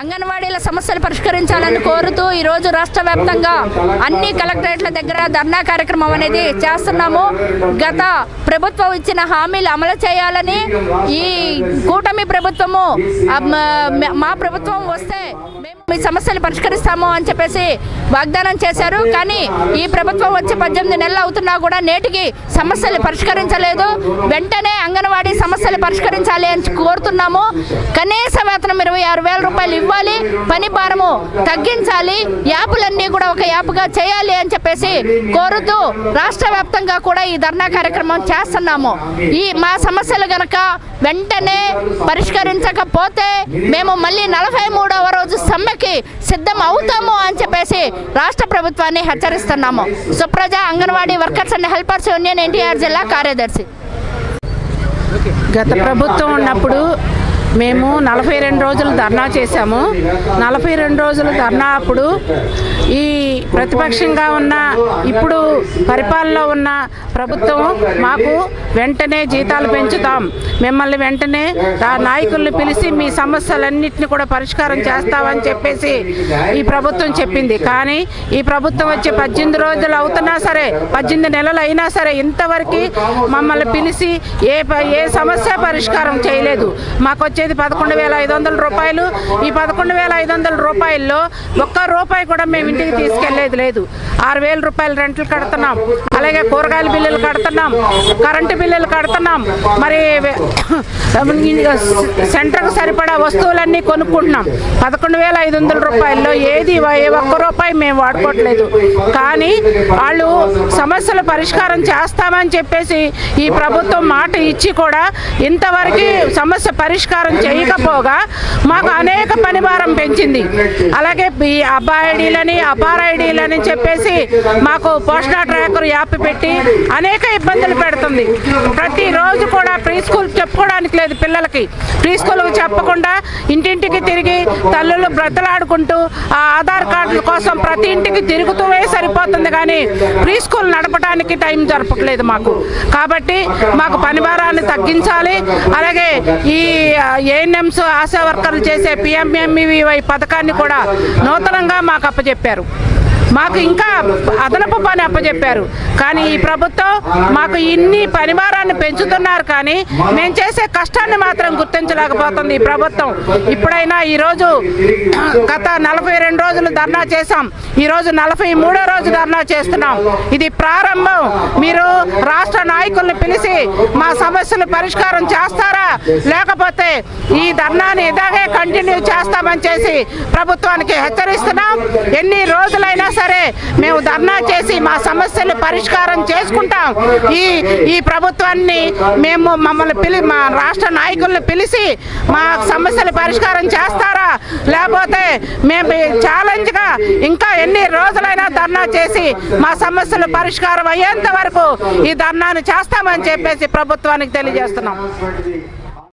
అంగన్వాడీల సమస్యలు పరిష్కరించాలని కోరుతూ ఈరోజు రాష్ట్ర వ్యాప్తంగా అన్ని కలెక్టరేట్ల దగ్గర ధర్నా కార్యక్రమం అనేది చేస్తున్నాము. గత ప్రభుత్వం ఇచ్చిన హామీలు అమలు చేయాలని ఈ కూటమి ప్రభుత్వము మా ప్రభుత్వం వస్తే మేము మీ సమస్యలు పరిష్కరిస్తాము అని చెప్పేసి వాగ్దానం చేశారు. కానీ ఈ ప్రభుత్వం వచ్చి పద్దెనిమిది నెలలు అవుతున్నా కూడా నేటికి సమస్యలు పరిష్కరించలేదు. వెంటనే అంగన్వాడీ సమస్యలు పరిష్కరించాలి అని కోరుతున్నాము. కనీస వేతనం ఇరవై ఆరు వేల రూపాయలు ఇవ్వాలి పని భారము తగ్గించాలి యాపులన్నీ కూడా ఒక యాప్గా చేయాలి అని చెప్పేసి కోరుతూ రాష్ట్ర వ్యాప్తంగా కూడా ఈ ధర్నా కార్యక్రమం చేస్తున్నాము. ఈ మా సమస్యలు గనక వెంటనే పరిష్కరించకపోతే మేము మళ్ళీ నలభై మూడవ రోజు సమ్మెకి సిద్ధం అవుతాము అని చెప్పేసి రాష్ట్ర ప్రభుత్వాన్ని హెచ్చరిస్తున్నాము. Supraja anganwadi workers and helpers union NTR జిల్లా కార్యదర్శి. గత ప్రభుత్వం ఉన్నప్పుడు మేము నలభై రెండు రోజులు ధర్నా చేశాము. నలభై రెండు రోజులు ధర్నా అప్పుడు ఈ ప్రతిపక్షంగా ఉన్న ఇప్పుడు పరిపాలనలో ఉన్న ప్రభుత్వం మాకు వెంటనే జీతాలు పెంచుతాం. మిమ్మల్ని వెంటనే ఆ నాయకుల్ని పిలిచి మీ సమస్యలన్నింటినీ కూడా పరిష్కారం చేస్తామని చెప్పేసి ఈ ప్రభుత్వం చెప్పింది. కానీ ఈ ప్రభుత్వం వచ్చి పద్దెనిమిది రోజులు అవుతున్నా సరే పద్దెనిమిది నెలలు అయినా సరే ఇంతవరకు మమ్మల్ని పిలిచి ఏ ఏ సమస్య పరిష్కారం చేయలేదు. మాకు వచ్చేది పదకొండు వేల ఐదు వందల రూపాయలు. ఈ పదకొండు వేల ఐదు వందల రూపాయల్లో ఒక్క రూపాయి కూడా మేము ఇంటికి తీసుకెళ్ళేది లేదు. ఆరు వేల రూపాయలు రెంట్లు కడుతున్నాం. అలాగే కూరగాయల బిల్లులు కడుతున్నాం. కరెంటు బిల్లులు కడుతున్నాం. మరి సెంటర్కు సరిపడా వస్తువులన్నీ కొనుక్కుంటున్నాం. పదకొండు వేల ఐదు వందల రూపాయల్లో ఏది ఏ ఒక్క రూపాయి మేము వాడుకోవట్లేదు. కానీ వాళ్ళు సమస్యల పరిష్కారం చేస్తామని చెప్పేసి ఈ ప్రభుత్వం మాట ఇచ్చి కూడా ఇంతవరకు సమస్య పరిష్కారం చేయకపోగా మాకు అనేక పనిభారం పెంచింది. అలాగే ఈ అబ్బాయిడీలని ఐడీలని చెప్పేసి మాకు పోస్టా ట్రాకర్ యాప్ పెట్టి అనేక ఇబ్బందులు పెడుతుంది. ప్రతిరోజు కూడా ప్రీ స్కూల్ చెప్పుకోవడానికి లేదు పిల్లలకి. ప్రీ స్కూల్ చెప్పకుండా ఇంటింటికి తిరిగి తల్లులు బ్రతలాడుకుంటూ ఆ ఆధార్ కార్డుల కోసం ప్రతి ఇంటికి తిరుగుతూనే సరిపోతుంది కానీ ప్రీ స్కూల్ నడపడానికి టైం జరపట్లేదు మాకు. కాబట్టి మాకు పనిభారాన్ని తగ్గించాలి. అలాగే ఈ ఏఎన్ఎంస్ ఆశా వర్కర్లు చేసే పిఎంఎంఈవై పథకాన్ని కూడా నూతనంగా మాకు అప్పచెప్పారు. మాకు ఇంకా అదనపు పని అప్పచెప్పారు కానీ ఈ ప్రభుత్వం మాకు ఇన్ని పనివారాన్ని పెంచుతున్నారు కానీ మేము చేసే కష్టాన్ని మాత్రం గుర్తించలేకపోతుంది ఈ ప్రభుత్వం. ఇప్పుడైనా ఈరోజు గత నలభై రెండు రోజులు ధర్నా చేశాం. ఈరోజు నలభై మూడో రోజు ధర్నా చేస్తున్నాం. ఇది ప్రారంభం. మీరు రాష్ట్ర నాయకుల్ని పిలిచి మా సమస్యలు పరిష్కారం చేస్తారా? లేకపోతే ఈ ధర్నాని ఇలాగే కంటిన్యూ చేస్తామని చేసి ప్రభుత్వానికి హెచ్చరిస్తున్నాం. ఎన్ని రోజులైనా సరే సరే మేము ధర్నా చేసి మా సమస్యలు పరిష్కారం చేసుకుంటాం. ఈ ఈ ప్రభుత్వాన్ని మేము మమ్మల్ని పిలి మా రాష్ట్ర నాయకుల్ని పిలిచి మా సమస్యలు పరిష్కారం చేస్తారా? లేకపోతే మేము ఛాలెంజ్గా ఇంకా ఎన్ని రోజులైనా ధర్నా చేసి మా సమస్యలు పరిష్కారం అయ్యేంత వరకు ఈ ధర్నాను చేస్తామని చెప్పేసి ప్రభుత్వానికి తెలియజేస్తున్నాం.